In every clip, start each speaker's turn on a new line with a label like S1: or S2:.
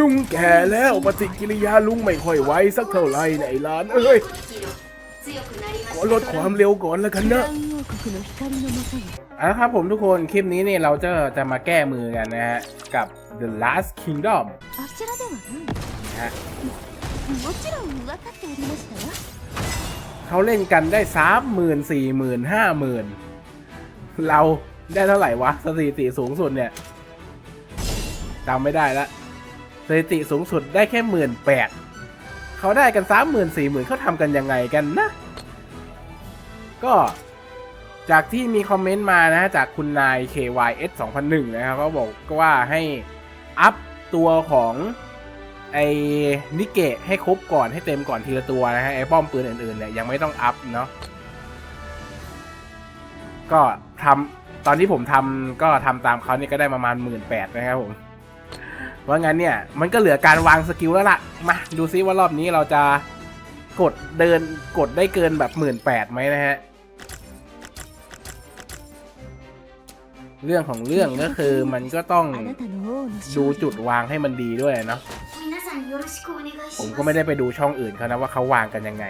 S1: ลุงแก่แล้วปฏิกิริยาลุงไม่ค่อยไวสักเท่าไหร่ไหนล้านเอ้ยขอลดความเร็วก่อนแล้วกันนะอาะครับผมทุกคนคลิปนี้เนี่ยเราจะจะมาแก้มือกันนะฮะ กับ The Last Kingdom นะฮะเขาเล่นกันได้สามหมื่นสี่หมื่นห้าหมื่นเราได้เท่าไหร่วะสถิติสูงสุดเนี่ยจำไม่ได้แล้ว สถิติสูงสุดได้แค่หมื่นแปดเขาได้กันสามหมื่นสี่หมื่นเขาทำกันยังไงกันนะ ก็จากที่มีคอมเมนต์มานะฮะจากคุณนาย KYS 2001 นะครับเขาบอกว่าให้อัพตัวของไอ้นิเกะให้ครบก่อนให้เต็มก่อนทีละตัวนะฮะไอ้ป้อมปืนอื่นๆเนี่ยยังไม่ต้องอัพเนาะก็ทำตอนที่ผมทำก็ทำตามเขาเนี่ยก็ได้ประมาณหมื่นแปดนะครับผม เพราะงั้นเนี่ยมันก็เหลือการวางสกิลแล้วล่ะ มาดูซิว่ารอบนี้เราจะกดเดินกดได้เกินแบบหมื่นแปดไหมนะฮะ เรื่องของเรื่องก็คือมันก็ต้องดูจุดวางให้มันดีด้วยเนาะผมก็ไม่ได้ไปดูช่องอื่นเขานะว่าเขาวางกันยังไง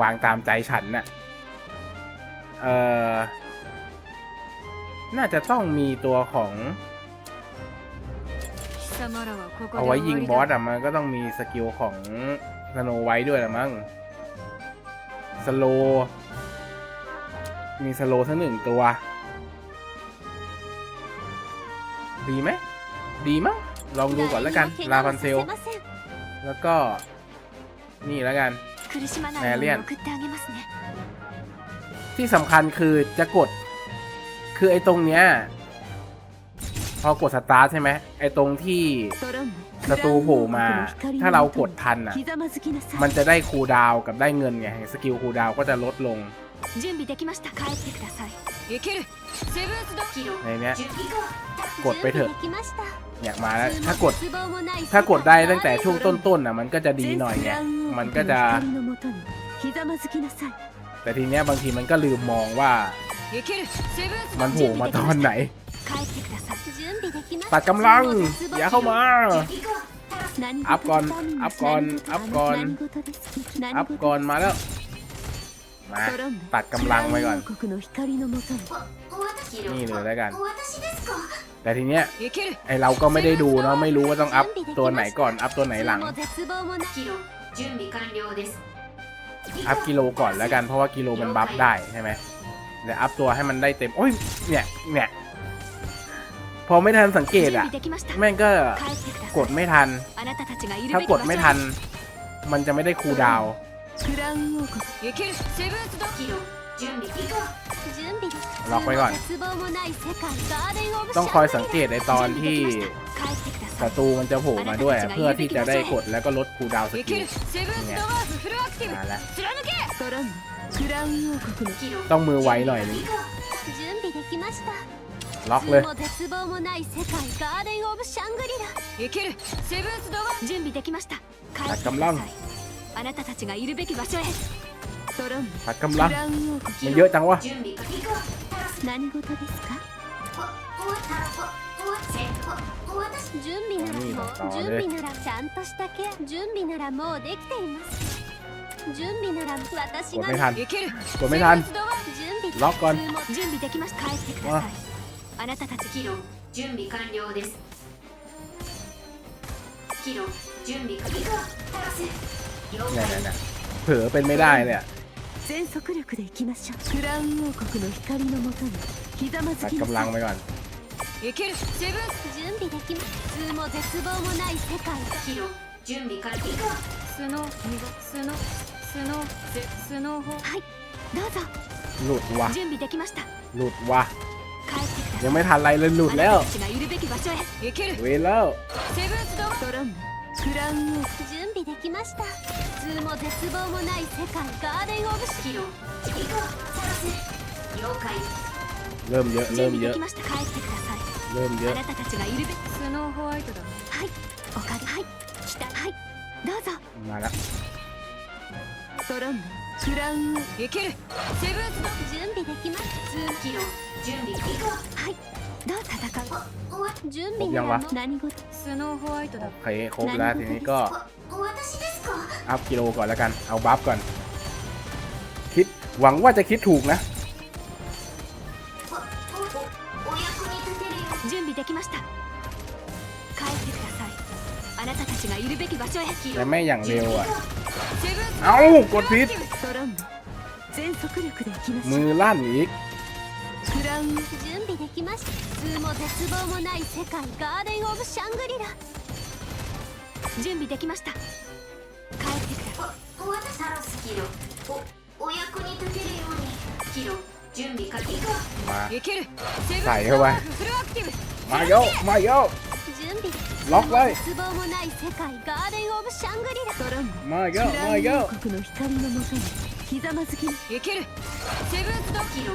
S1: วางตามใจฉันนะ่ะเออน่าจะต้องมีตัวของ เอาไว้ยิงบอสอะมันก็ต้องมีสกิลของสโนไว้ด้วยละมั้งสโล มีสโลสักหนึ่งตัว ดีไหม ดีมั้ง ลองดูก่อนแล้วกัน ลาพันเซล แล้วก็ นี่แล้วกันแมเรียน ที่สำคัญคือจะกด คือไอ้ตรงเนี้ย พอกดสตาร์ทใช่ไหมไอตรงที่ศัตรูโผล่มา ถ้าเรากดทันอะ มันจะได้คูดาวกับได้เงินไงสกิลคูดาวก็จะลดลงในนี้กดไปเถอะ
S2: อ
S1: ยากมาแล้วถ้ากดถ้ากดได้ตั้งแต่ช่วงต้นๆอะมันก็จะดีหน่อยไงมันก็จะแต่ทีเนี้ยบางทีมันก็ลืมมองว่า มันโผล่มาตอนไหน ตัดกำลัง อย่าเข้ามา อัพก่อน อัพก่อน อัพก่อน อัพก่อนมาแล้ว มาตัดกำลังไว้ก่อน นี่เลย
S3: แล้วกัน
S1: แต่ทีเนี้ยไอเราก็ไม่ได้ดูเนาะ ไม่รู้ว่าต้องอัพตัวไหนก่อน อัพตัวไหนหลัง อัพกิโลก่อนแล้วกัน เพราะว่ากิโลมันบัฟได้ใช่ไหมแต่อัพตัวให้มันได้เต็ม โอ้ย เนี่ย เนี่ย พอไม่ทันสังเกตอะแม่งก็กดไม่ทัน ถ้ากดไม่ทัน มันจะไม่ได้คูดาวล็อกไว้ก่อน ต้องคอยสังเกตในตอนที่ศัตรูมันจะโผล่มาด้วย เพื่อที่จะได้กดแล้วก็ลดคูดาวสกิล
S2: เนี่ย
S1: มาแล้วต้องมือไวหน่อยนึง ล็อกเลย
S2: も絶望もない世界ガーデンオブシャングリラいけるセブンスドワー準備できました帰ってくださいあなたたちがいるべき場所へドロン
S1: ตัดกำลัง
S2: クラウン王国
S1: มันเยอะจังวะ
S3: 準備以降
S2: 何事ですか
S3: お終わったお終わっておお私
S2: 準備なら
S1: いいの
S2: もう
S1: か
S2: 準備ならちゃんとしたケア準備ならもうできています準備なら私
S1: กด
S2: が
S1: ไม่ทัน
S2: いける
S1: กดไม่ทัน
S2: 準備
S1: ล็อกก่อน
S2: 普通も準備できました帰ってください あなたたち
S3: キロ準備完了ですキロ準備以降了
S1: เนี่ย
S3: 解
S1: เนี่ยเนี่ยเผลอเป็นไม่ได้เลยอะ
S2: 全速力で行きましょうクラウン王国の光のもとにひざまず
S1: ตัด
S2: きな
S1: กำลั
S2: さ
S1: ง
S2: い
S1: ไปก่อน
S2: いけるセブン準備できます普通も絶望もない世界
S3: キロ準備完了以降
S2: スノースノースノースノーはいどうぞ
S1: หลุดวะ
S2: 準備できました
S1: หลุดวะ
S2: 帰ってください
S1: ยังไม่ทันไรเลยหลุดแล้ว
S2: あなたたちがいるべき場所へ行ける
S1: เวรแล้ว
S2: セブンスドドロンクラウン王国準備できました普通も絶望もない世界ガーデンオブシ
S3: キロ以降探せ了解
S1: เริ่มเยอะ
S2: 準
S1: เริ่ม
S2: 備
S1: เย
S2: で
S1: อะ
S2: きました帰ってください
S1: เริ่มเย
S2: あ
S1: อะ
S2: なたたちがいるべきスノーホワイトだはいおかげはい来たはいどうぞ
S1: มาแล้ว
S2: ドロンクラウン王いけるセブンスド準備できます普通
S3: キロ準備以降
S2: はい どう戦う
S3: おわ
S2: 準備ならもう何事スノーホワイトだ
S1: โอเคครบแล้วทีนี้ก็
S3: お私ですか
S1: อัพกิโลก่อนแล้วกัน เอาบัฟก่อน คิดหวังว่าจะคิดถูกนะ
S3: おおおお役に立てるよ
S2: 準備できました帰ってくださいあなたたちがいるべき場所へ
S1: แต่ไม่อย่างเร็วอ่ะ
S2: セブンス
S1: เอ้ากดผิด
S2: ストロング全速力で行きまし
S1: มื
S2: ょう
S1: อลั่นอีก
S2: クラウン 準備できました。普通も絶望もない世界ガーデン・オブ・シャングリラ。準備できました。帰ってきた
S3: お私サロスキロおお役に立てるように。キロ準備か
S1: きが
S2: いける。セブンス
S1: ワーク
S2: フルアクティブ。
S1: まよまよ
S2: 準備
S1: ロックライ
S2: 絶望もない世界ガーデン・オブ・シャングリラ。ドロン
S1: まよまよ
S2: 国の光のもとにひざまずき。いける。セブンスド
S3: キロ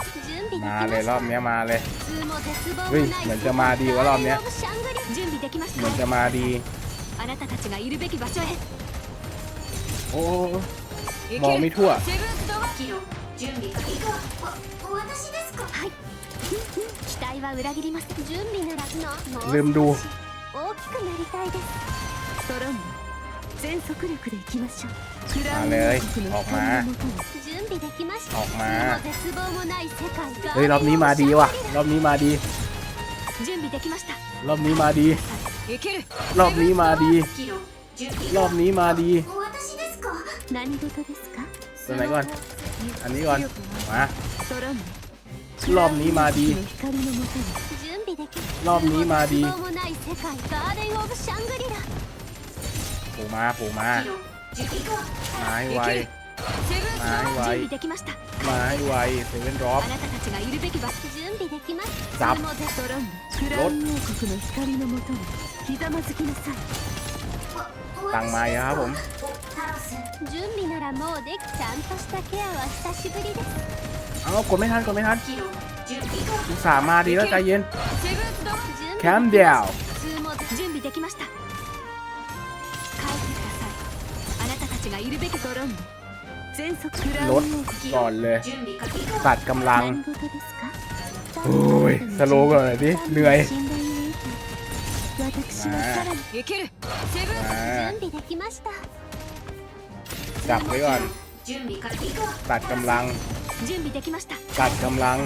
S1: มาเลยรอบเนี้ยมาเลยเฮ้ยเหมือนจะมาดีว่ารอบเนี้ยเหมือนจะมาดีโอ้มองไม่ทั่วลืมดู。
S2: 全速力で行きましょうクラウン国の光の準備できました絶望もない世界が
S1: เฮ้ยรอบนี้มาดีว่ะรอบนี้มาดี
S2: 準備できました
S1: รอบนี้มาดี
S2: いける
S1: รอบนี้มาดีรอบนี้มาดี
S3: 私ですか
S2: 何事ですか
S1: ตัวไหนก่อนอันนี้ก่อนมารอบนี้มาดีรอบนี้มาดี ปูมาปูมา
S3: ไม้
S1: ไว
S2: ไม้ไวไม้
S1: ไวเซเว่นรอ
S2: บจับ
S3: รถ
S1: ตั้งไม้ครับผมเอากดไม่ทันกดไม่ทันสาห์มาดีแล้วใจเย็นแคมเดียว ล
S2: ด
S1: ก่อนเลยตัดกำลังโอ้ยสโลก่อนหน่อยดิเหนื่อยจับไว้ก่อนตัดกำลังตัดกำลัง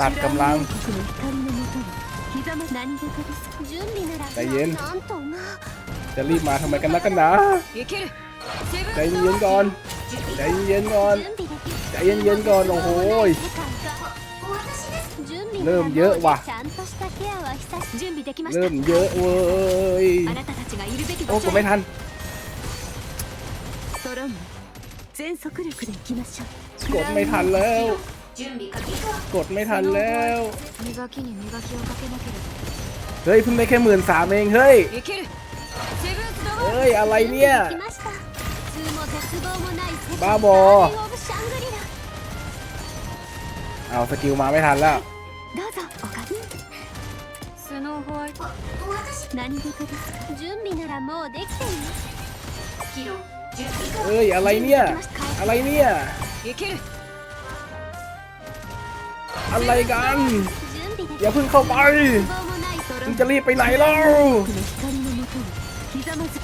S1: ตัดกำลัง
S2: クラウン王国の光のもとにひざま何事ですか準備なら
S1: ใจเย็น
S2: なんとま
S1: จะรีบมาทำไมกันนักกันหนา
S2: いけるセブン
S1: ใจเย็นๆก่อน
S3: 準備
S1: ใจเย็นๆก่อน
S2: 準備でき
S1: ใจเย็นๆก่อนโอ้โหย
S3: お私です
S2: 準備
S1: เริ่มเยอะว่ะ
S2: ちゃんとしたケアは久し準備できました
S1: เริ่มเยอะเว้ย
S2: あなたたちがいるべき
S1: โอ้
S2: 場
S1: ก
S2: 所
S1: ดไม่ทัน
S2: ストロング全速力で行きましょう
S1: กดไม่ทันแล้ว
S3: 準備完了
S1: กดไม่ทันแล้วเฮ้ยเพิ่งได้แค่หมื่นสามเองเฮ้ยเฮ้ยอะไรเนี่ย
S2: บ้าบอ
S1: เอาสกิลมาไม่ทันแล้วเฮ้ยอะไรเนี่ยอะไรเนี่ย อะไรกัน อย่าเพิ่งเข้าไปมึงจะรีบไปไหนเล่า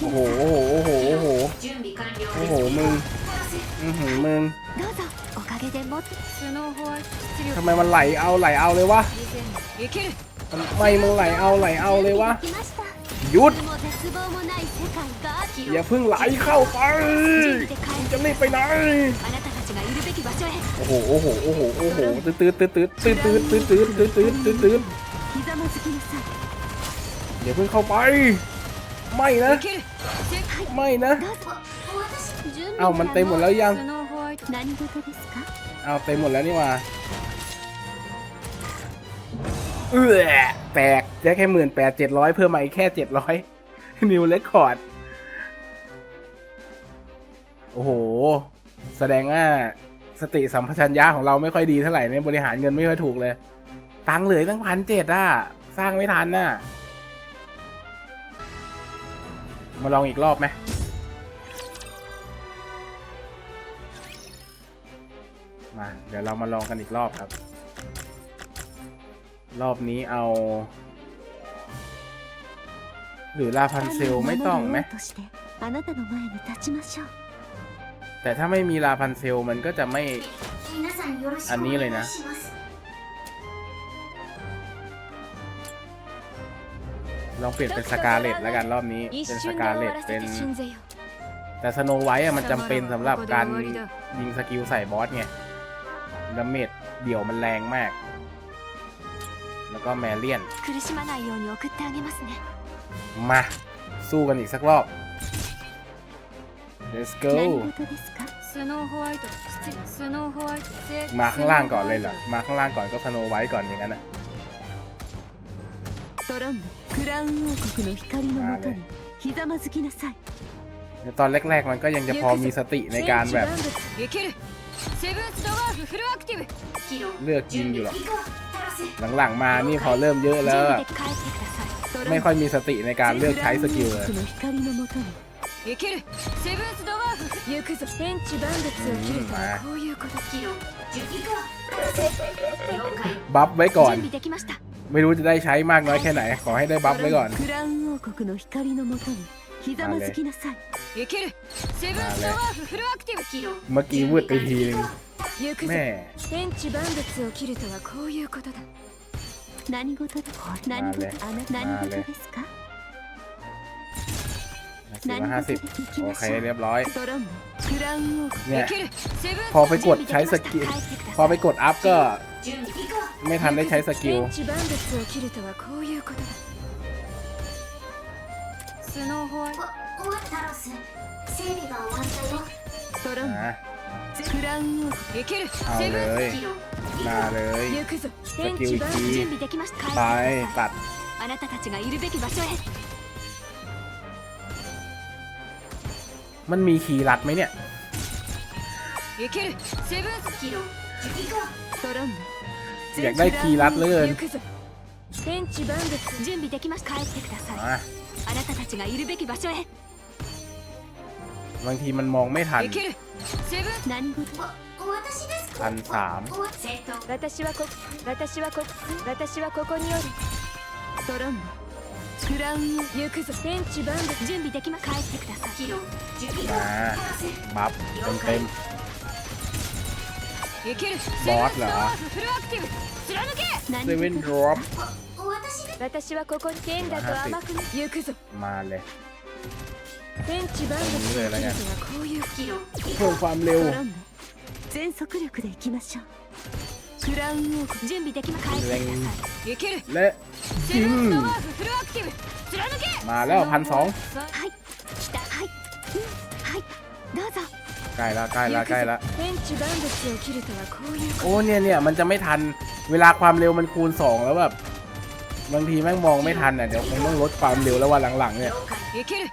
S1: โอ้โหโอ้โหโอ้โหโอ้โหมึงอือหือมึงทำไมมันไหลเอาไหลเอาเลยวะทำไมมึงไหลเอาไหลเอาเลยวะหยุดอย่าเพิ่งไหลเข้าไปจะรีบไปไหน โอ้โห โอ้โห โอ้โห โอ้โหตืดตืดตืดตืดตืดตืดตืดตืดตืดตืดตืดตื
S2: เดี๋
S1: ยวเพิ่งเข้าไป ไม่นะ ไม่นะ เอามันเต็มหมดแล้วยัง เอาเต็มหมดแล้วนี่ว่าเออแตกได้แค่หมื่นแปดเจ็ดร้อยเพิ่มมาอีกแค่เจ็ดร้อยนิวเรคคอร์ด โอ้โห แสดงว่า สติสัมปชัญญะของเราไม่ค่อยดีเท่าไหร่เนี่ยบริหารเงินไม่ค่อยถูกเลย ตังเหลือตั้งพันเจ็ดอะ สร้างไม่ทันน่ะ มาลองอีกรอบไหมมาเดี๋ยวเรามาลองกันอีกรอบครับ รอบนี้เอา หรือลาพันเซลไม่ต้องไหม แต่ถ้าไม่มีลาพันเซลมันก็จะไม่อั
S3: น
S1: นี้เลยนะ ลองเปลี่ยนเป็นสกาเลตแล้วกันรอบนี้ เป็นสกาเลตเป็นแต่สโนไวท์มันจำเป็นสำหรับการยิงสกิลใส่บอสไงดาเมจเดี่ยวมันแรงมาก แล้วก็แมรเลียน มา สู้กันอีกสักรอบ let's go มาข้างล่างก่อนเลยเหรอมาข้างล่างก่อนก็สโนไว้ก่อนอย่างนั้นอะตอนแรกๆมันก็ยังจะพอมีสติในการแบบเลือกยิงอยู่หรอกหลังๆมานี่พอเริ่มเยอะแล้ว ไม่ค่อยมีสติในการเลือกใช้สกิลเลย
S2: 王国の光のもとに
S4: いけるセブンスドワーフ行くぞ天地万物を切るとはこういうこと
S3: キロ準備いいかタラス了解
S1: บัฟไว้ก่อน
S2: 準備できました
S1: ไม่รู้จะได้ใช้มากน้อยแค่ไหน ขอให้ได้บัฟไว้ก่อน
S2: クラウン王国の光のもとにひざまずきなさい
S4: いけるセブンスドワーフフルアクティブ
S3: キロ
S1: เมื่อกี้วืดไปทีนึง
S4: 行くぞ
S1: แม่
S4: 天地万物を切るとはこういうことだ
S2: 何事で何事あな何事ですか
S1: สี่ร้อยห้าสิบ
S2: 行き
S1: โอ
S2: ま
S1: เค
S2: しょう
S1: เรียบร้อย
S2: トロンヌクラウン王国
S1: เนี่ย
S4: いけるセブン
S1: พอไปกดใช้สกิล พอไปกดอัพก็
S3: 準備いいか
S1: ไม่ทันได้ใช้สกิล
S4: 天地万物を切るとはこういうことだスノーホワイト
S3: わ終わったタラス整備が終わったよ
S2: トロンヌ
S1: นะ
S2: クラウン王国
S4: いける
S1: เอา
S4: セ
S1: เล
S4: ブン
S1: ย
S3: キロ
S1: มาเลย
S4: 行くぞ
S1: ス
S4: 天
S1: キル
S4: 地万
S1: 一
S4: 物
S2: 準備できました帰ってく
S1: ไป
S2: ださい
S1: ตัด
S2: あなたたちがいるべき場所へ
S1: มันมีคีย์ลัดไหมเนี่ย
S4: いけるセブンス
S3: キロ準備いいか
S2: トロンヌ
S1: อยากได้คีย์ลัดเหลย
S4: 行くぞ天地万物
S2: 準備できました帰ってください
S1: อ่ะ
S2: あなたたちがいるべき場所へ
S1: บางทีมันมองไม่ทัน
S4: いけるセブン
S2: 何事
S3: わ私ですか
S1: พันสาม
S3: お戦闘
S4: 私はこ私はこ私はここにおる
S2: トロンヌ クラウン王
S4: 行くぞ天地万物
S2: 準備できます帰ってください
S3: キロ準備いいか
S1: まあ
S3: タラス
S1: บัฟเต็ม
S4: いける
S1: ボースだ
S4: セブンスドワーフフルアクティブ貫け
S1: ๆ
S2: 何
S1: เซเว่น
S2: 事
S1: ดรอป
S3: お私です
S4: 私はここに剣だと甘くな行くぞ
S1: มาเลย
S4: 天地万物を切るとはこういう
S3: キロ
S1: เพิ่มความเร็ว
S2: トロンヌ全速力で行きましょう クラウン王国準備できます帰ってください
S4: いける
S1: และ
S4: セ
S1: ยิ
S4: ブ
S1: ง
S4: ンスドワーフフルアクティブ貫け
S1: มาแล้วพันสอง
S2: はい来たはいうんはいどうぞ
S1: ใกล้ละใกล้ละใกล้ละ
S4: 天地万物を切るとはこういうこ
S1: โอ้เนี่ยเนี่ยมันจะไม่ทัน เวลาความเร็วมันคูณสองแล้วแบบ บางทีแม่งมองไม่ทันอ่ะ เดี๋ยวคงต้องลดความเร็วแล้ววันหลังๆเนี่ย
S3: 了解
S4: といける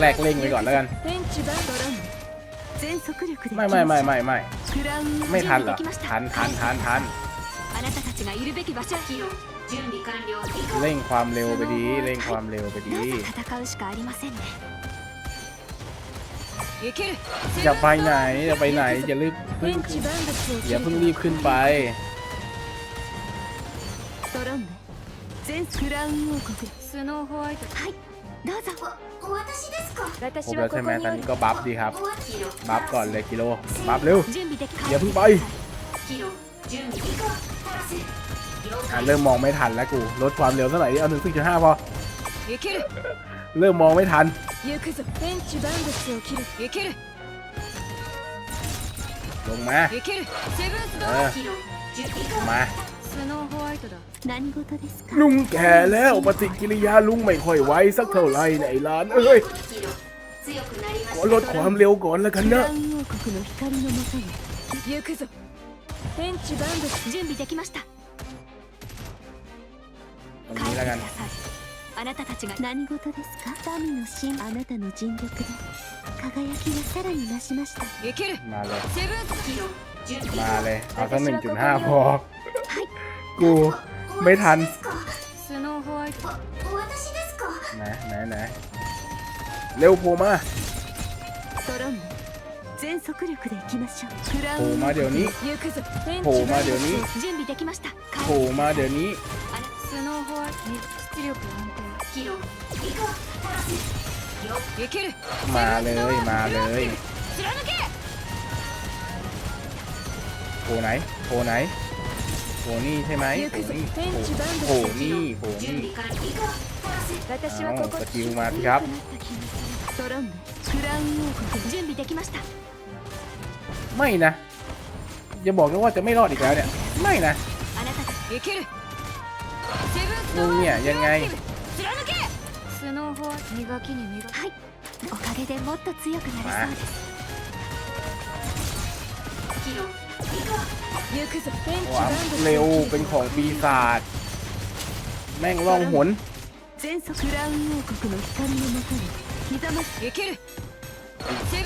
S1: แรกๆเร่งไปก่อนแล้วกัน
S4: 天地万
S2: トロンヌ 全速力で行き
S1: ไม่
S2: ましょ
S1: ไม่
S2: う
S1: ไม่ไม่ไม่
S2: クラウン王
S1: ไม่
S2: 国
S1: ทันเหรอ
S2: 準備できました
S1: ทันทันทันทัน
S2: あなたたちがいるべき場所へ
S3: キロ準備完了いいか
S1: เร่งความเร็วไปดี เร่งความเร็วไปดี
S2: どうぞ戦うしかありませんね
S4: いける
S1: จะไปไหนจะไปไหนอย่ารีบเพิ่ง
S4: 天地万物を
S1: อย่า
S4: 切る
S1: เพิ่งรีบขึ้นไป
S2: トロンヌ全クラウン王国
S4: スノーホワイト
S2: はい どうぞ
S3: わ私ですか
S1: ครบ
S4: 私
S1: แล้ว
S4: はこ
S1: ใช่
S4: こ
S1: ไหม
S4: に
S1: ตอน
S4: おる
S1: นี้ก็บัฟดีครับ
S3: おキロ
S1: บัฟก่อนเลยกิโล บัฟเร็ว
S2: 準備でき
S1: อย่าเพิ่งไป
S3: キロ準備いいかタラス了
S1: อ่ะ
S3: 解
S1: เริ่มมองไม่ทันแล้วกู ลดความเร็วเท่าไหร่ดิเอาหนึ่งจุดห้าพอ
S4: いける
S1: เริ่มมองไม่ทัน
S4: 行くぞ天地万物を切るいける
S1: ลงมา
S4: いけるセブンスド
S1: เอ
S4: ワー
S1: อ
S3: キロ準備いいか
S1: มา
S4: スノーホワイトだ
S2: 何事ですか
S1: ลุงแก่แล้วปฏิกิริยาลุงไม่ค่อยไวสักเท่าไหร่ในร้านเอ้ย
S3: キロ強くなりま
S1: ข
S3: し
S1: อลดความเร็วก่อนแล้วกัน
S2: ク
S1: นะ
S2: ラウン王国の光のもとに
S4: 行くぞ天地万物
S2: 準備できました
S1: ตรงนี้แล้วกัน
S2: 帰ってくださいあなたたちが
S5: 何事ですか民の心あなたの尽力で輝きがさらに増しました
S4: いける
S1: มาเลย
S4: セブンス
S3: キロ準備
S1: มาเลย เอาสักหนึ่งจุดห้าพอ กูไม่ทัน
S4: スノーホワイト
S3: お私ですか
S1: ไหนไหนไหนเร็วโผล่มา
S5: トロンヌ全速力で行きましょうクラ
S1: โผล่
S5: ウン
S1: มาเดี๋ยวนี้
S4: 行くぞ天
S1: โผล่
S4: 地
S1: มา
S4: 万
S1: เดี๋ยวนี้
S2: 準備できました
S1: โผล่มาเดี๋ยวนี้
S4: スノーホワイト出力安
S3: キロ行こうタラスよ
S4: 定いける
S1: มาเลย มาเลย
S4: 貫け
S1: โผล่ไหนโผล่ไหน โหนี่ใช่ไหมโหนี่โหนี่โหนี่เอาสกิลมาพี่ครับไม่นะอย่าบอกนะว่าจะไม่รอดอีกแล้วเนี่ย ไม่นะมึงเนี่ยยังไง
S2: はいおかげでもっと強くなれそうで
S1: วาเร็วเป็นของปีศาจแม่งล่องหน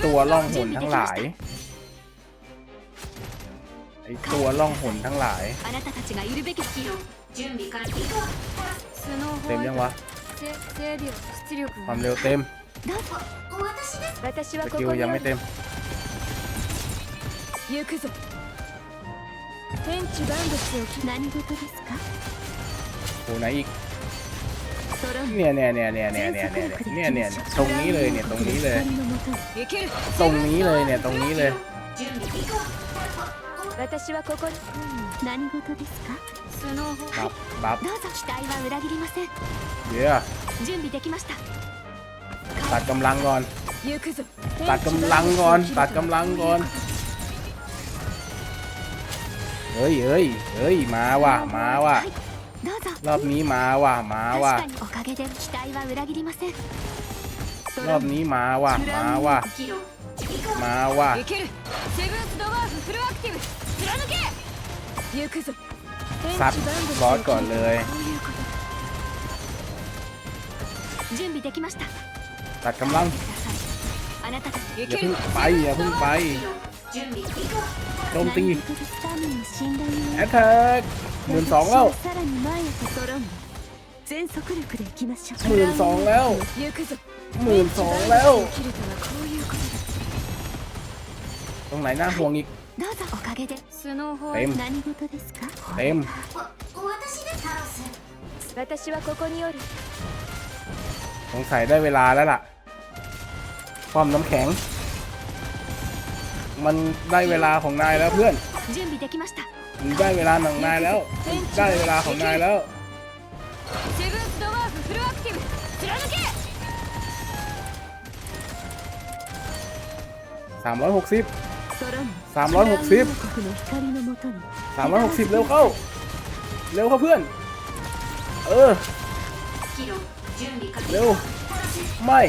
S1: ตัวล่องหนทั้งหลายไอตัวล่องหนทั้งหลายเต็มยังวะความเร็วเต็มสกิลยังไม่เต็ม
S4: 天地万物を切
S5: 何事ですか
S1: โผล่ไหนอีก
S5: トロンヌ
S1: เนี่ยเนี่ยเนี่ยเนี่ยเนี่ยเนี่ยเนี่ยเนี่ยเนี่ยตรงนี้เลยเนี่ยตรงนี้เลย
S5: 光のもとに
S4: いける
S1: ตรงนี้เลยเนี่ยตรงนี้เลย
S3: 準備行こう
S4: 私はここに
S5: 何事ですか
S4: スノーホワイ
S1: บัฟบัฟ
S2: どうぞ期待は裏切りません
S1: เดี๋ยว
S2: 準備できました
S1: ตัดกำลังก่อน
S4: ト行くぞ
S1: ตัดกำลังก่อน ตัดกำลังก่อน เฮ้ยเฮ้ยเฮ้ยมาว่ะมาว่ะรอบนี้มาว่ะมาว่ะรอบนี้มาว่ะมาว่ะมาว่ะสั
S4: บ
S1: บอสก่อนเลยตัดกำลังอย่าเพิ่งไปอย่าเพิ่งไป จมตีแอตแทกหมื่นสองแล้วหมื่นสองแล้วหมื่นสองแล้ว ตรงไหนหน้าห่วงอีกเต็มเต็มสงสัยได้เวลาแล้วล่ะ ความน้ำแข็ง มันได้เวลาของนายแล้วเพื่อนมันได้เวลาของนายแล้ว ได้เวลาของนายแล้ว
S4: สามร้อยหกสิบสา
S5: มร้อย
S1: ห
S5: กสิบสามร้อยหกสิ
S1: บเร็วเข้า เร็วเข้าเพื่อน เออ เร็ว ไม่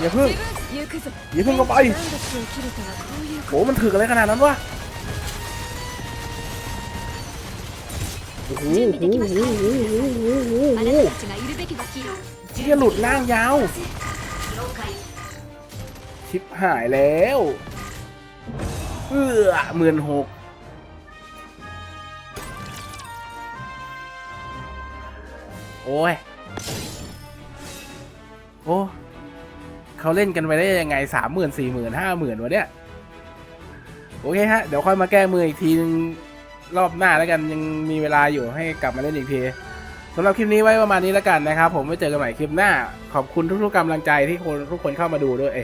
S1: อย่าเพิ่งอย่าเพิ่งก็ไปโหมันถืออะไรขนาดนั้นวะโอ้โหโอ้โหโอ้โหโอ้โหที่หลุดน่างยาวชิปหายแล้วเออหมื่นหกโอ้ย โอ้ เขาเล่นกันไปได้ยังไงสามหมื่นสี่หมื่นห้าหมื่นวะเนี่ย โอเคฮะ เดี๋ยวค่อยมาแก้มืออีกทีนึงรอบหน้าแล้วกันยังมีเวลาอยู่ให้กลับมาเล่นอีกทีสำหรับคลิปนี้ไว้ประมาณนี้แล้วกันนะครับ ผมไว้เจอกันใหม่คลิปหน้า ขอบคุณทุกๆกำลังใจที่คนทุกคนเข้ามาดูด้วยเอ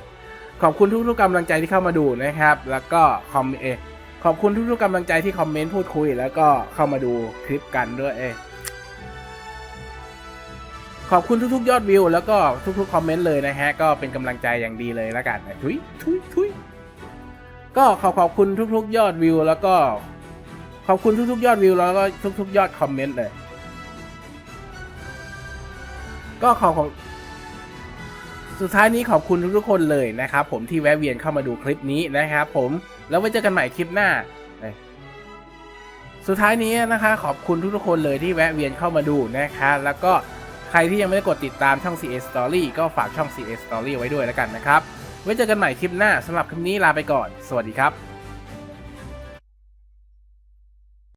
S1: ขอบคุณทุกๆกำลังใจที่เข้ามาดูนะครับ แล้วก็คอมเอขอบคุณทุกๆกำลังใจที่คอมเมนต์พูดคุย แล้วก็เข้ามาดูคลิปกันด้วยเอ ขอบคุณทุกๆ ยอดวิว แล้วก็ทุกๆ คอมเมนต์เลยนะฮะ ก็เป็นกำลังใจอย่างดีเลยล้วกันทุยทุยทุยก็ขอขอบคุณทุกๆ ยอดวิว แล้วก็ขอบคุณทุกๆ ยอดวิว แล้วก็ทุกๆ ยอดคอมเมนต์เลย ก็ขอของสุดท้ายนี้ขอบคุณทุกๆ คนเลยนะครับผมที่แวะเวียนเข้ามาดูคลิปนี้นะครับผมแล้วไว้เจอกันใหม่คลิปหน้าสุดท้ายนี้นะคะ ขอบคุณทุกๆคนเลยที่แวะเวียนเข้ามาดูนะคะ แล้วก็ ใครที่ยังไม่ได้กดติดตามช่อง CS Story ก็ฝากช่อง CS Story ไว้ด้วยแล้วกันนะครับ ไว้เจอกันใหม่คลิปหน้าสำหรับคลิปนี้ลาไปก่อน สวัสดีครับ